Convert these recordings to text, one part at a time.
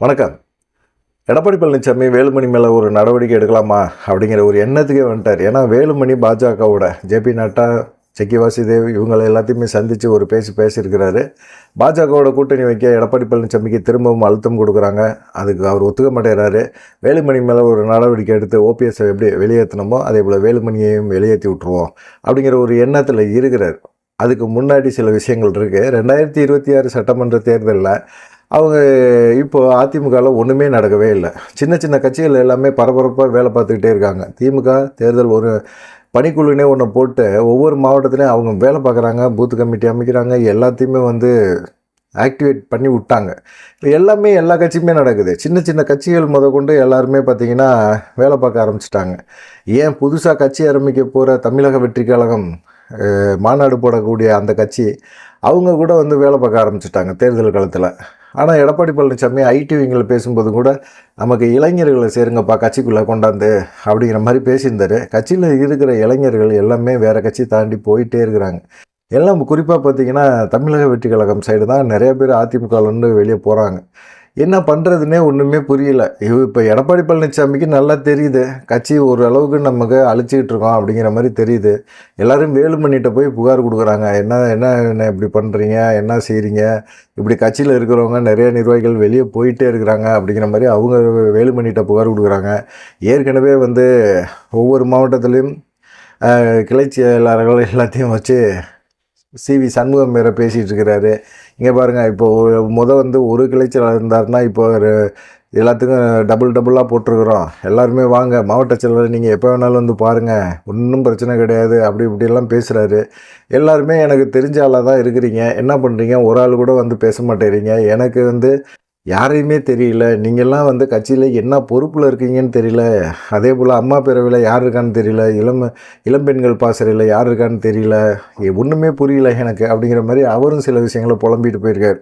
வணக்கம். எடப்பாடி பழனிசாமி வேலுமணி மேலே ஒரு நடவடிக்கை எடுக்கலாமா அப்படிங்கிற ஒரு எண்ணத்துக்கே வந்துட்டார். ஏன்னா வேலுமணி பாஜகவோட ஜேபி நட்டா செக்கி வாசுதேவ் இவங்களை எல்லாத்தையுமே சந்தித்து ஒரு பேசி பேசியிருக்கிறாரு. பாஜகவோட கூட்டணி வைக்க எடப்பாடி பழனிசாமிக்கு திரும்பவும் அழுத்தம் கொடுக்குறாங்க. அதுக்கு அவர் ஒத்துக்க மாட்டேறாரு. வேலுமணி மேலே ஒரு நடவடிக்கை எடுத்து ஓபிஎஸ்ஸை எப்படி வெளியேற்றணுமோ அதே போல் வேலுமணியையும் வெளியேற்றி விட்ருவோம் அப்படிங்கிற ஒரு எண்ணத்தில் இருக்கிறார். அதுக்கு முன்னாடி சில விஷயங்கள் இருக்குது ரெண்டாயிரத்தி இருபத்தி ஆறு சட்டமன்ற தேர்தலில் அவங்க இப்போது அதிமுகவில் ஒன்றுமே நடக்கவே இல்லை. சின்ன சின்ன கட்சிகள் எல்லாமே பரபரப்பாக வேலை பார்த்துக்கிட்டே இருக்காங்க. திமுக தேர்தல் ஒரு பணிக்குழுனே ஒன்று போட்டு ஒவ்வொரு மாவட்டத்துலேயும் அவங்க வேலை பார்க்குறாங்க பூத் கமிட்டி அமைக்கிறாங்க எல்லாத்தையுமே வந்து ஆக்டிவேட் பண்ணி விட்டாங்க. இப்போ எல்லாமே எல்லா கட்சியுமே நடக்குது. சின்ன சின்ன கட்சிகள் முத கொண்டு எல்லாருமே பார்த்திங்கன்னா வேலை பார்க்க ஆரம்பிச்சிட்டாங்க. ஏன் புதுசாக கட்சி ஆரம்பிக்க போகிற தமிழக வெற்றி கழகம் மாநாடு போடக்கூடிய அந்த கட்சி அவங்க கூட வந்து வேலை பார்க்க ஆரம்பிச்சிட்டாங்க தேர்தல் காலத்தில். ஆனால் எடப்பாடி பழனிசாமி ஐடிவிங்களை பேசும்போது கூட நமக்கு இளைஞர்களை சேருங்கப்பா கட்சிக்குள்ளே கொண்டாந்து அப்படிங்கிற மாதிரி பேசியிருந்தார். கட்சியில் இருக்கிற இளைஞர்கள் எல்லாமே வேறு கட்சி தாண்டி போயிட்டே இருக்கிறாங்க. எல்லாம் குறிப்பாக பார்த்தீங்கன்னா தமிழக வெற்றி கழகம் சைடு தான் நிறைய பேர் அதிமுகலேருந்து வெளியே போகிறாங்க என்ன பண்ணுறதுனே ஒன்றுமே புரியல. இப்போ எடப்பாடி பழனிசாமிக்கு நல்லா தெரியுது. கட்சி ஓரளவுக்கு நமக்கு அழிச்சிக்கிட்டு இருக்கோம் அப்படிங்கிற மாதிரி தெரியுது. எல்லோரும் வேலுமணிகிட்ட போய் புகார் கொடுக்குறாங்க. என்ன என்ன என்ன இப்படி பண்ணுறீங்க என்ன செய்கிறீங்க இப்படி கட்சியில் இருக்கிறவங்க நிறைய நிர்வாகிகள் வெளியே போயிட்டே இருக்கிறாங்க அப்படிங்கிற மாதிரி அவங்க வேலுமணிகிட்ட புகார் கொடுக்குறாங்க. ஏற்கனவே வந்து ஒவ்வொரு மாவட்டத்துலேயும் கிளை செயலாளர்கள் எல்லாத்தையும் வச்சு சிவி சண்முகம் வேறு பேசிகிட்டு இருக்கிறாரு. இங்கே பாருங்கள் இப்போது முத வந்து ஒரு கிளைச்சலாக இருந்தாருன்னா இப்போ ஒரு எல்லாத்துக்கும் டபுள் டபுளாக போட்டிருக்கிறோம். எல்லாருமே வாங்க மாவட்ட செயலாளர் நீங்கள் எப்போ வேணாலும் வந்து பாருங்கள் ஒன்றும் பிரச்சனை கிடையாது அப்படி இப்படிலாம் பேசுகிறாரு எல்லாருமே எனக்கு தெரிஞ்ச ஆளாக தான் இருக்கிறீங்க. என்ன பண்ணுறீங்க ஒரு ஆள் கூட வந்து பேச மாட்டேறீங்க. எனக்கு வந்து யாரையுமே தெரியல. நீங்கள்லாம் வந்து கட்சியில் என்ன பொறுப்பில் இருக்கீங்கன்னு தெரியல. அதே போல் அம்மா பேரவையில் யார் இருக்கான்னு தெரியல. இளம் இளம்பெண்கள் பாசறையில் யார் இருக்கான்னு தெரியல. ஒன்றுமே புரியல எனக்கு அப்படிங்கிற மாதிரி அவரும் சில விஷயங்களை புலம்பிட்டு போயிருக்காரு.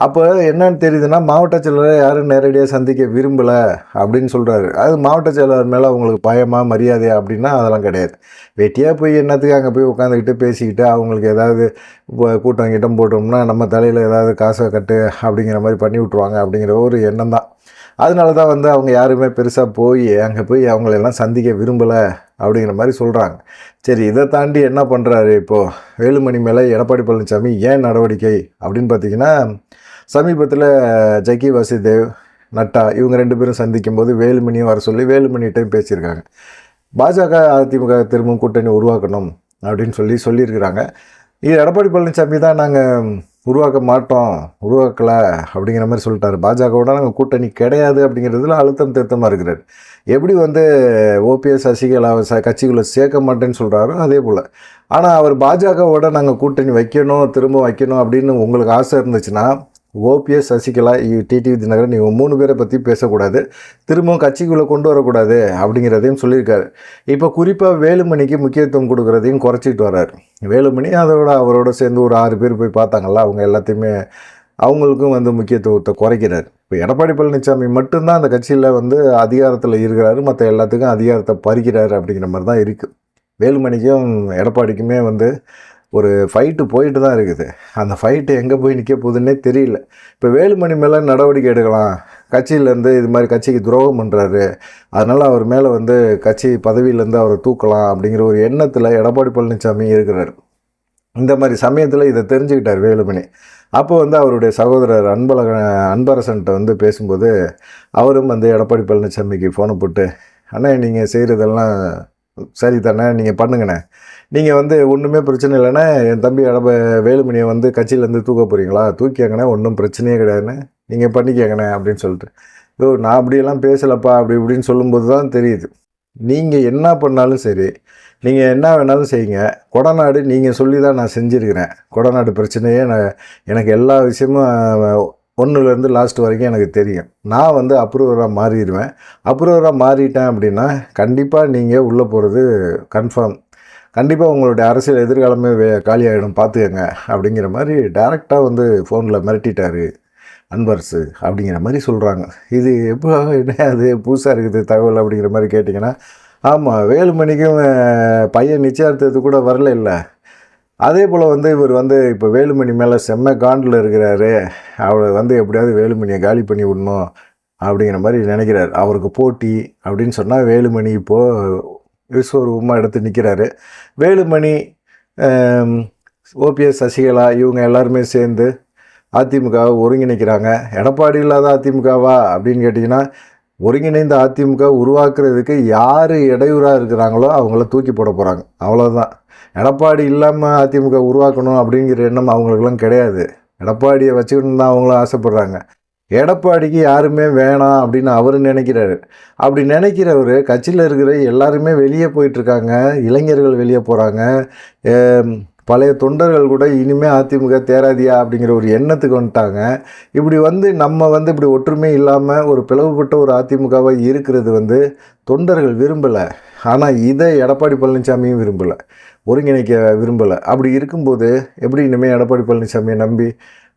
அப்போ என்னன்னு தெரியுதுன்னா மாவட்ட செயலரை யாரும் நேரடியாக சந்திக்க விரும்பலை அப்படின்னு சொல்கிறாரு அது மாவட்ட செயலாளர் மேலே அவங்களுக்கு பயமாக மரியாதையா அப்படின்னா அதெல்லாம் கிடையாது. வெட்டியாக போய் என்னத்துக்கு அங்கே போய் உட்காந்துக்கிட்டு பேசிக்கிட்டு அவங்களுக்கு ஏதாவது இப்போ கூட்டம் கிட்டம் போட்டோம்னா நம்ம தலையில் ஏதாவது காசை கட்டு அப்படிங்கிற மாதிரி பண்ணி விட்ருவாங்க அப்படிங்கிற ஒரு எண்ணம் தான். அதனால தான் வந்து அவங்க யாருமே பெருசாக போய் அங்கே போய் அவங்களெல்லாம் சந்திக்க விரும்பலை அப்படிங்கிற மாதிரி சொல்கிறாங்க சரி இதை தாண்டி என்ன பண்ணுறாரு இப்போது வேலுமணி மேலே எடப்பாடி பழனிசாமி ஏன் நடவடிக்கை அப்படின்னு பார்த்தீங்கன்னா சமீபத்தில் ஜக்கி வாசுதேவ் நட்டா இவங்க ரெண்டு பேரும் சந்திக்கும் போது வேலுமணியும் வர சொல்லி வேலுமணிகிட்டையும் பேசியிருக்காங்க. பாஜக அதிமுக திரும்பவும் கூட்டணி உருவாக்கணும் அப்படின்னு சொல்லி சொல்லியிருக்கிறாங்க. இது எடப்பாடி பழனிசாமி தான் நாங்கள் உருவாக்க மாட்டோம் உருவாக்கலை அப்படிங்கிற மாதிரி சொல்லிட்டாரு. பாஜகவோட நாங்கள் கூட்டணி கிடையாது அப்படிங்கிறதுல அழுத்தம் திருத்தமாக இருக்கிறார். எப்படி வந்து ஓபிஎஸ் சசிகலா ச கட்சிக்குள்ளே சேர்க்க மாட்டேன்னு சொல்கிறாரோ அதே போல். ஆனால் அவர் பாஜகவோட நாங்கள் கூட்டணி வைக்கணும் திரும்ப வைக்கணும் அப்படின்னு உங்களுக்கு ஆசை இருந்துச்சுன்னா ஓபிஎஸ் சசிகலா டிடிவி தினகரன் இவங்க மூணு பேரை பற்றி பேசக்கூடாது. திரும்பவும் கட்சிக்குள்ளே கொண்டு வரக்கூடாது அப்படிங்கிறதையும் சொல்லியிருக்காரு. இப்போ குறிப்பாக வேலுமணிக்கு முக்கியத்துவம் கொடுக்குறதையும் குறைச்சிட்டு வர்றாரு. வேலுமணி அதோட அவரோட சேர்ந்து ஒரு ஆறு பேர் போய் பார்த்தாங்கல்ல அவங்க எல்லாத்தையுமே அவங்களுக்கும் வந்து முக்கியத்துவத்தை குறைக்கிறார். இப்போ எடப்பாடி பழனிசாமி மட்டும்தான் அந்த கட்சியில் வந்து அதிகாரத்தில் இருக்கிறாரு மற்ற எல்லாத்துக்கும் அதிகாரத்தை பறிக்கிறாரு அப்படிங்கிற மாதிரி தான் இருக்குது வேலுமணிக்கும் எடப்பாடிக்குமே வந்து ஒரு ஃபைட்டு போயிட்டு தான் இருக்குது. அந்த ஃபைட்டு எங்கே போய் நிற்க போகுதுன்னே தெரியல. இப்போ வேலுமணி மேலே நடவடிக்கை எடுக்கலாம். கட்சியிலேருந்து இது மாதிரி கட்சிக்கு துரோகம் பண்ணுறாரு அதனால் அவர் மேலே வந்து கட்சி பதவியிலேருந்து அவரை தூக்கலாம் அப்படிங்கிற ஒரு எண்ணத்தில் எடப்பாடி பழனிசாமி இருக்கிறார். இந்த மாதிரி சமயத்தில் இதை தெரிஞ்சுக்கிட்டார் வேலுமணி. அப்போ வந்து அவருடைய சகோதரர் அன்பழக அன்பரசன்ட்ட வந்து பேசும்போது அவரும் வந்து எடப்பாடி பழனிசாமிக்கு ஃபோனை போட்டு அண்ணா நீங்கள் செய்கிறதெல்லாம் சரி தானே நீங்கள் பண்ணுங்கண்ணே. நீங்கள் வந்து ஒன்றுமே பிரச்சனை இல்லைன்னா என் தம்பி எடப்ப வேலுமணியை வந்து கட்சியிலேருந்து தூக்க போகிறீங்களா தூக்கியாங்கண்ணே ஒன்றும் பிரச்சனையே கிடையாதுண்ணே. நீங்கள் பண்ணிக்கங்கண்ணே அப்படின்னு சொல்லிட்டு. ஓ நான் அப்படியெல்லாம் பேசலப்பா அப்படி இப்படின்னு சொல்லும்போது தான் தெரியுது. நீங்கள் என்ன பண்ணாலும் சரி நீங்கள் என்ன வேணாலும் செய்யுங்க. கொடநாடு நீங்கள் சொல்லி தான் நான் செஞ்சுருக்கிறேன். கொடநாடு பிரச்சனையே நான் எனக்கு எல்லா விஷயமும் ஒன்றுலேருந்து லாஸ்ட் வரைக்கும் எனக்கு தெரியும். நான் வந்து அப்ரூவராக மாறிடுவேன். அப்ரூவராக மாறிட்டேன் அப்படின்னா கண்டிப்பாக நீங்கள் உள்ளே போகிறது கன்ஃபார்ம் கண்டிப்பாக உங்களுடைய அரசியல் எதிர்காலமே வே காலியாகிடும் பார்த்துக்கங்க அப்படிங்கிற மாதிரி டேரெக்டாக வந்து ஃபோனில் மிரட்டிட்டார் அன்பரசு அப்படிங்கிற மாதிரி சொல்கிறாங்க இது எப்போ என்ன அது? புதுசாக இருக்குது தகவல் அப்படிங்கிற மாதிரி கேட்டிங்கன்னா ஆமாம் வேலுமணிக்கும் பையன் நிச்சயார்த்தத்துக்கு கூட வரல இல்லை. அதே போல் வந்து இவர் வந்து இப்போ வேலுமணி மேலே செம்ம காண்டில் இருக்கிறாரு. அவரை வந்து எப்படியாவது வேலுமணியை காலி பண்ணி விடணும் அப்படிங்கிற மாதிரி நினைக்கிறார். அவருக்கு போட்டி அப்படின்னு சொன்னால் வேலுமணி இப்போது விஸ்வரூபமாக எடுத்து நிற்கிறாரு வேலுமணி ஓபிஎஸ் சசிகலா இவங்க எல்லாருமே சேர்ந்து அதிமுகவை ஒருங்கிணைக்கிறாங்க. எடப்பாடி இல்லாத அதிமுகவா அப்படின்னு கேட்டிங்கன்னா ஒருங்கிணைந்த அதிமுக உருவாக்குறதுக்கு யார் இடையூறாக இருக்கிறாங்களோ அவங்கள தூக்கி போட போகிறாங்க அவ்வளோதான் எடப்பாடி இல்லாமல் அதிமுக உருவாக்கணும் அப்படிங்கிற எண்ணம் அவங்களுக்கெல்லாம் கிடையாது. எடப்பாடியை வச்சுக்கணுன்னு தான் அவங்களும் ஆசைப்பட்றாங்க. எடப்பாடிக்கு யாருமே வேணாம் அப்படின்னு அவர் நினைக்கிறாரு. அப்படி நினைக்கிறவர் கட்சியில் இருக்கிற எல்லாருமே வெளியே போயிட்டுருக்காங்க இளைஞர்கள் வெளியே போகிறாங்க பழைய தொண்டர்கள் கூட இனிமேல் அதிமுக தேராதியா அப்படிங்கிற ஒரு எண்ணத்துக்கு வந்துட்டாங்க. இப்படி வந்து நம்ம வந்து இப்படி ஒற்றுமை இல்லாமல் ஒரு பிளவுபட்ட ஒரு அதிமுகவாக இருக்கிறது வந்து தொண்டர்கள் விரும்பலை. ஆனால் இதை எடப்பாடி பழனிசாமியும் விரும்பலை. ஒருங்கிணைக்க விரும்பலை. அப்படி இருக்கும்போது எப்படி இனிமேல் எடப்பாடி பழனிசாமியை நம்பி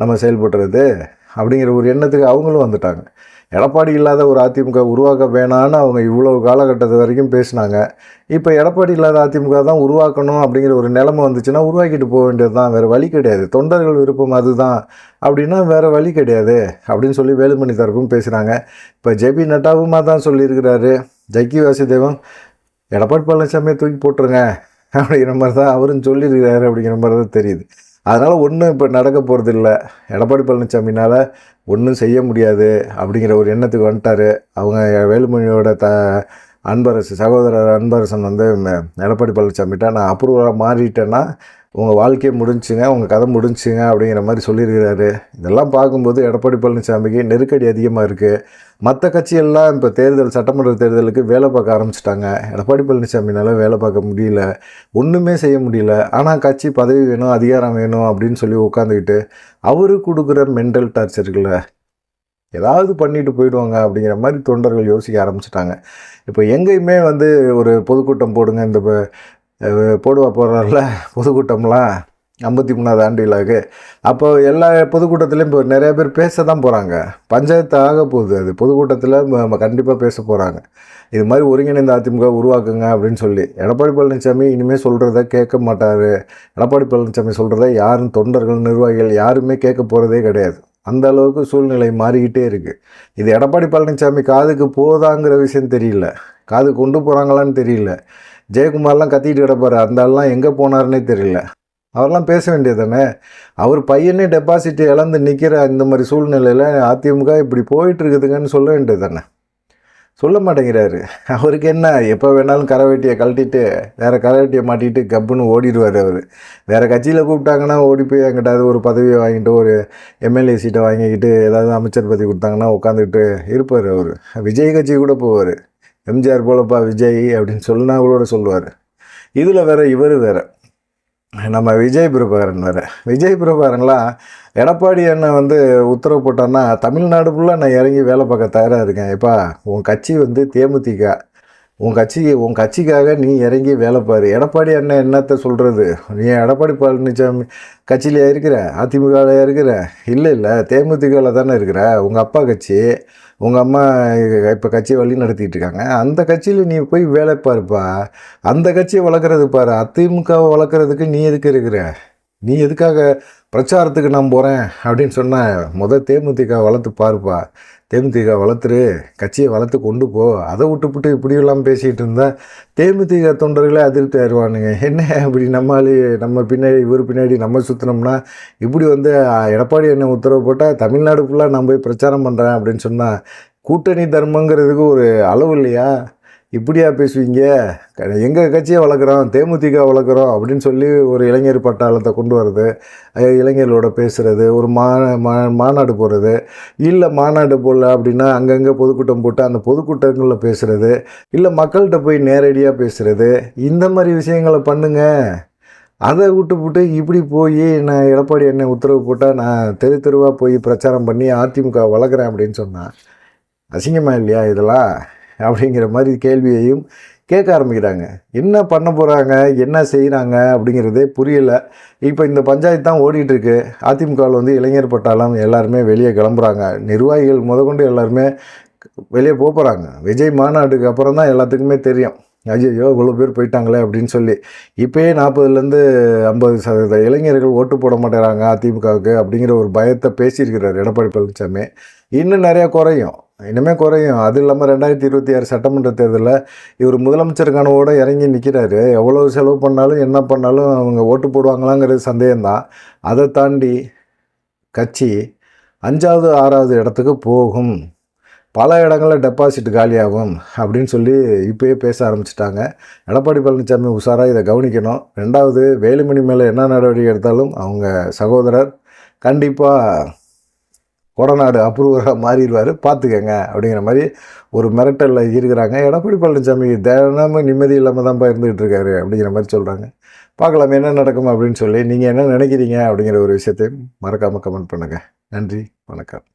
நம்ம செயல்படுறது? அப்படிங்கிற ஒரு எண்ணத்துக்கு அவங்களும் வந்துட்டாங்க. எடப்பாடி இல்லாத ஒரு அதிமுக உருவாக்க வேணான்னு அவங்க இவ்வளோ காலகட்டத்து வரைக்கும் பேசினாங்க. இப்போ எடப்பாடி இல்லாத அதிமுக தான் உருவாக்கணும் அப்படிங்கிற ஒரு நிலைமை வந்துச்சுன்னா உருவாக்கிட்டு போக வேண்டியது தான். வேறு வழி கிடையாது. தொண்டர்கள் விருப்பம் அதுதான். அப்படின்னா வேறு வழி கிடையாது அப்படின்னு சொல்லி வேலுமணி தரப்பும் பேசுகிறாங்க இப்போ ஜெபி நட்டாவுமா தான் சொல்லியிருக்கிறாரு. ஜக்கி வாசுதேவன் எடப்பாடி பழனிசாமியை தூக்கி போட்டுருங்க அப்படிங்கிற மாதிரி தான் அவரும் சொல்லியிருக்கிறாரு அப்படிங்கிற மாதிரி தான் தெரியுது. அதனால் ஒன்றும் இப்போ நடக்க போகிறது இல்லை எடப்பாடி பழனிசாமினால் ஒன்றும் செய்ய முடியாது அப்படிங்கிற ஒரு எண்ணத்துக்கு வந்துட்டார். அவங்க வேலுமணியோட த அன்பரசு சகோதரர் அன்பரசன் வந்து ம- எடப்பாடி பழனிசாமிகிட்ட நான் அப்ரூவலாக மாறிட்டேன்னா உங்கள் வாழ்க்கையை முடிஞ்சுங்க உங்கள் கதை முடிஞ்சுங்க அப்படிங்கிற மாதிரி சொல்லியிருக்கிறாரு. இதெல்லாம் பார்க்கும்போது எடப்பாடி பழனிசாமிக்கு நெருக்கடி அதிகமாக இருக்குது மற்ற கட்சியெல்லாம் இப்போ தேர்தல் சட்டமன்ற தேர்தலுக்கு வேலை பார்க்க ஆரம்பிச்சிட்டாங்க. எடப்பாடி பழனிசாமினால வேலை பார்க்க முடியல. ஒன்றுமே செய்ய முடியல. ஆனால் கட்சி பதவி வேணும் அதிகாரம் வேணும் அப்படின்னு சொல்லி உட்காந்துக்கிட்டு அவரு கொடுக்குற மென்டல் டார்ச்சருக்குள்ள ஏதாவது பண்ணிட்டு போயிடுவாங்க அப்படிங்கிற மாதிரி தொண்டர்கள் யோசிக்க ஆரம்பிச்சிட்டாங்க. இப்போ எங்கேயுமே வந்து ஒரு பொதுக்கூட்டம் போடுங்க இந்த போடுவா போடுறாருல பொதுக்கூட்டம்லாம் ஐம்பத்தி மூணாவது ஆண்டு விழாவுக்கு அப்போ எல்லா பொதுக்கூட்டத்துலேயும் இப்போ நிறைய பேர் பேச தான் போகிறாங்க பஞ்சாயத்து ஆக போகுது அது பொதுக்கூட்டத்தில் கண்டிப்பாக பேச போகிறாங்க இது மாதிரி ஒருங்கிணைந்த அதிமுக உருவாக்குங்க அப்படின்னு சொல்லி. எடப்பாடி பழனிசாமி இனிமேல் சொல்கிறத கேட்க மாட்டார். எடப்பாடி பழனிசாமி சொல்கிறத யாரும் தொண்டர்கள் நிர்வாகிகள் யாருமே கேட்க போகிறதே கிடையாது. அந்த அளவுக்கு சூழ்நிலை மாறிக்கிட்டே இருக்குது இது எடப்பாடி பழனிசாமி காதுக்கு போதாங்கிற விஷயம் தெரியல. காது கொண்டு போகிறாங்களான்னு தெரியல. ஜெயக்குமார்லாம் கத்திட்டு கிடப்பார். அந்த ஆள்லாம் எங்கே போனாருன்னே தெரியல. அவரெல்லாம் பேச வேண்டியது தானே அவர் பையனே டெபாசிட் இழந்து நிற்கிற இந்த மாதிரி சூழ்நிலையில் அதிமுக இப்படி போயிட்டு இருக்குதுங்கன்னு சொல்ல வேண்டியது தானே சொல்ல மாட்டேங்கிறாரு. அவருக்கு என்ன எப்போ வேணாலும் கரவெட்டியை கழட்டிட்டு வேறு கரவெட்டியை மாட்டிட்டு கப்புன்னு ஓடிடுவார் அவர். வேறு கட்சியில் கூப்பிட்டாங்கன்னா ஓடி போய் எங்கிட்டாவது ஒரு பதவியை வாங்கிட்டு ஒரு எம்எல்ஏ சீட்டை வாங்கிக்கிட்டு ஏதாவது அமைச்சர் பதவி கொடுத்தாங்கன்னா உட்காந்துக்கிட்டு இருப்பார் அவர். விஜய் கட்சி கூட போவார். எம்ஜிஆர் போலப்பா விஜய் அப்படின்னு சொல்லினா கூட சொல்லுவார். இதில் வேற இவர் வேற. நம்ம விஜய் பிரபாகரன் வேற. விஜய் பிரபாகரன்லாம் எடப்பாடி அண்ணன் வந்து உத்தரவு போட்டான்னா தமிழ்நாடு ஃபுல்லாக நான் இறங்கி வேலை பார்க்க தயாராக இருக்கேன். எப்பா உன் கட்சி வந்து தேமுதிக. உன் கட்சி உன் கட்சிக்காக நீ இறங்கி வேலை பாரு. எடப்பாடி அண்ணன் என்னத்தை சொல்கிறது நீ எடப்பாடி பழனிசாமி கட்சியிலையா இருக்கிற? அதிமுகவில் இருக்கிற? இல்லை இல்லை. தேமுதிகவில் தானே இருக்கிற? உங்கள் அப்பா கட்சி உங்கள் அம்மா இப்போ கட்சியை வழி நடத்திட்டு இருக்காங்க. அந்த கட்சியில் நீ போய் வேலை பாருப்பா. அந்த கட்சியை வளர்க்குறது பாரு. அதிமுகவை வளர்க்குறதுக்கு நீ எதுக்கு இருக்கிற? நீ எதுக்காக பிரச்சாரத்துக்கு நான் போகிறேன் அப்படின்னு சொன்னால் முத தேமுதிக வளர்த்து பாருப்பா. தேமுதிக வளர்த்துரு கட்சியை வளர்த்து கொண்டு போ. அதை விட்டுப்புட்டு இப்படியெல்லாம் பேசிகிட்டு இருந்தால் தேமுதிக தொண்டர்களே அதிருப்தி ஆயிடுவானுங்க என்ன இப்படி நம்மளாலே நம்ம பின்னாடி இவர் பின்னாடி நம்ம சுற்றினோம்னா இப்படி வந்து எடப்பாடி என்ன உத்தரவு போட்டால் தமிழ்நாடு ஃபுல்லாக நான் போய் பிரச்சாரம் பண்ணுறேன் அப்படின்னு சொன்னால் கூட்டணி தர்மங்கிறதுக்கு ஒரு அளவு இல்லையா? இப்படியா பேசுவீங்க? எங்கள் கட்சியை வளர்க்குறோம் தேமுதிக வளர்க்குறோம் அப்படின்னு சொல்லி ஒரு இளைஞர் பட்டாளத்தை கொண்டு வர்றது இளைஞர்களோட பேசுகிறது ஒரு மா மா- மாநாடு போகிறது இல்லை மாநாடு போடல அப்படின்னா அங்கங்கே பொதுக்கூட்டம் போட்டு அந்த பொதுக்கூட்டங்களில் பேசுகிறது இல்லை மக்கள்கிட்ட போய் நேரடியாக பேசுகிறது இந்த மாதிரி விஷயங்களை பண்ணுங்க. அதை விட்டு விட்டு இப்படி போய் நான் எடப்பாடி என்னை உத்தரவு போட்டால் நான் தெரு தெருவாக போய் பிரச்சாரம் பண்ணி அதிமுக வளர்க்குறேன் அப்படின்னு சொன்னால் அசிங்கமாக இல்லையா இதெல்லாம்? அப்படிங்கிற மாதிரி கேள்வியையும் கேட்க ஆரம்பிக்கிறாங்க. என்ன பண்ண போகிறாங்க என்ன செய்கிறாங்க அப்படிங்கிறதே புரியல. இப்போ இந்த பஞ்சாயத்து தான் ஓடிட்டுருக்கு. அதிமுகவில் வந்து இளைஞர் பட்டாளம் எல்லாருமே வெளியே கிளம்புறாங்க. நிர்வாகிகள் முதற்கொண்டு எல்லாருமே வெளியே போக போகிறாங்க விஜய் மாநாட்டுக்கு அப்புறம் தான் எல்லாத்துக்குமே தெரியும். ஐயோ இவ்வளோ பேர் போயிட்டாங்களே அப்படின்னு சொல்லி. இப்போயே நாற்பதுலேருந்து ஐம்பது சதவீத இளைஞர்கள் ஓட்டு போட மாட்டேறாங்க அதிமுகவுக்கு அப்படிங்கிற ஒரு பயத்தை பேசியிருக்கிறார் எடப்பாடி பழனிசாமி இன்னும் நிறையா குறையும். இனிமேல் குறையும். அது இல்லாமல் ரெண்டாயிரத்தி இருபத்தி ஆறு சட்டமன்ற தேர்தலில் இவர் முதலமைச்சர் ஓட இறங்கி நிற்கிறாரு எவ்வளோ செலவு பண்ணாலும் என்ன பண்ணாலும் அவங்க ஓட்டு போடுவாங்களாங்கிறது சந்தேகம்தான். அதை தாண்டி கட்சி அஞ்சாவது ஆறாவது இடத்துக்கு போகும். பல இடங்களில் டெபாசிட் காலியாகும் அப்படின்னு சொல்லி இப்போயே பேச ஆரம்பிச்சிட்டாங்க. எடப்பாடி பழனிசாமி உஷாராக இதை கவனிக்கணும். ரெண்டாவது வேலுமணி மேலே என்ன நடவடிக்கை எடுத்தாலும் அவங்க சகோதரர் கண்டிப்பாக கொடநாடு அப்ரூவராக மாறிடுவார். பார்த்துக்கங்க அப்படிங்கிற மாதிரி ஒரு மிரட்டலில் இருக்கிறாங்க எடப்பாடி பழனிசாமி தினமும் நிம்மதி இல்லாமல் தான்ப்பா இருந்துகிட்டு இருக்காரு அப்படிங்கிற மாதிரி சொல்கிறாங்க பார்க்கலாம் என்ன நடக்கும் அப்படின்னு சொல்லி நீங்கள் என்ன நினைக்கிறீங்க அப்படிங்கிற ஒரு விஷயத்தையும் மறக்காமல் கமெண்ட் பண்ணுங்கள் நன்றி வணக்கம்.